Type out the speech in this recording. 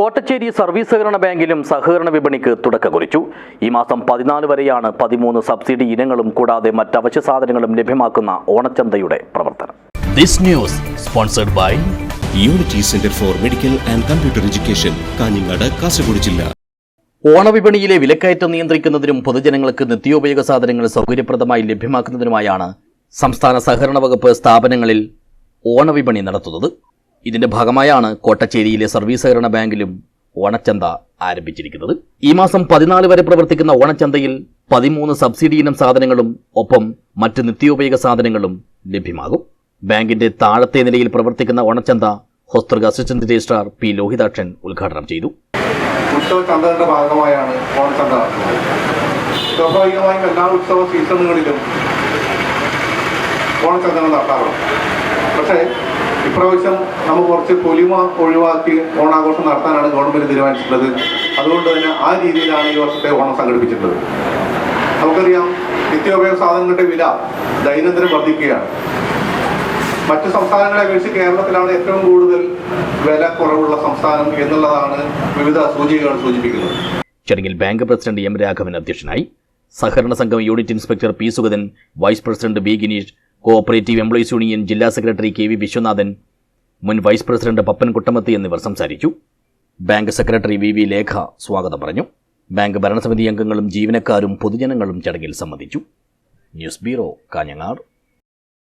Kottachery service സഹകരണ ബാങ്കിലും സഹകരണ വിപണിക്ക് തുടക്കം കുറിച്ചു ഈ മാസം പതിനാല് വരെയാണ് പതിമൂന്ന് സബ്സിഡി ഇനങ്ങളും കൂടാതെ മറ്റവശ്യ സാധനങ്ങളും ലഭ്യമാക്കുന്ന ഓണച്ചന്തയുടെ പ്രവർത്തനം. This news sponsored by unity centre for medical and computer education Kanhangad Kasaragod ജില്ല. ഓണവിപണിയിലെ വിലക്കയറ്റം നിയന്ത്രിക്കുന്നതിനും പൊതുജനങ്ങൾക്ക് നിത്യോപയോഗ സാധനങ്ങൾ സൗകര്യപ്രദമായി ലഭ്യമാക്കുന്നതിനുമായാണ് സംസ്ഥാന സഹകരണ വകുപ്പ് സ്ഥാപനങ്ങളിൽ ഓണവിപണി നടത്തുന്നത്. ഇതിന്റെ ഭാഗമായാണ് കോട്ടച്ചേരിയിലെ സർവീസ് സഹകരണ ബാങ്കിലും ഓണച്ചന്ത ആരംഭിച്ചിരിക്കുന്നത്. ഈ മാസം പതിനാല് വരെ പ്രവർത്തിക്കുന്ന ഓണച്ചന്തയിൽ പതിമൂന്ന് സബ്സിഡി ഇനം സാധനങ്ങളും ഒപ്പം മറ്റ് നിത്യോപയോഗ സാധനങ്ങളും ലഭ്യമാകും. ബാങ്കിന്റെ താഴത്തെ നിലയിൽ പ്രവർത്തിക്കുന്ന ഓണച്ചന്ത Hosdurg assistant registrar P Lohitakshan ഉദ്ഘാടനം ചെയ്തു. ഉത്സവ ഭാഗമായാണ് ഓണച്ചന്ത സ്വാഭാവികമായും എല്ലാ ഉത്സവ സീസണുകളിലും ഓണച്ചന്തകൾ നടത്താറുണ്ട്. പക്ഷേ ഇപ്രാവശ്യം നമുക്ക് കുറച്ച് പൊലിമ ഒഴിവാക്കി ഓണാഘോഷം നടത്താനാണ് ഗവൺമെന്റ് തീരുമാനിച്ചിട്ടുള്ളത്. അതുകൊണ്ട് തന്നെ ആ രീതിയിലാണ് ഈ വർഷത്തെ ഓണം സംഘടിപ്പിച്ചിട്ടുള്ളത്. നമുക്കറിയാം നിത്യോപയോഗ സാധനങ്ങളുടെ വില ദൈനംദിനം വർദ്ധിക്കുകയാണ്. മറ്റു സംസ്ഥാനങ്ങളെ അപേക്ഷിച്ച് കേരളത്തിലാണ് ഏറ്റവും കൂടുതൽ വില കുറവുള്ള സംസ്ഥാനം എന്നുള്ളതാണ് വിവിധ സൂചികകൾ സൂചിപ്പിക്കുന്നത്. ചടങ്ങിൽ ബാങ്ക് പ്രസിഡന്റ് എം രാഘവൻ അധ്യക്ഷനായി സഹകരണ സംഘം unit inspector P Sugathan vice president B Gineesh cooperative employees union ജില്ലാ സെക്രട്ടറി കെ വി വിശ്വനാഥൻ മുൻ വൈസ് പ്രസിഡന്റ് പപ്പൻ കുട്ടമത്തി എന്നിവർ സംസാരിച്ചു. Bank secretary V V Lekha സ്വാഗതം പറഞ്ഞു. ബാങ്ക് ഭരണസമിതി അംഗങ്ങളും ജീവനക്കാരും പൊതുജനങ്ങളും ചടങ്ങിൽ സംബന്ധിച്ചു. News bureau Kanhangad.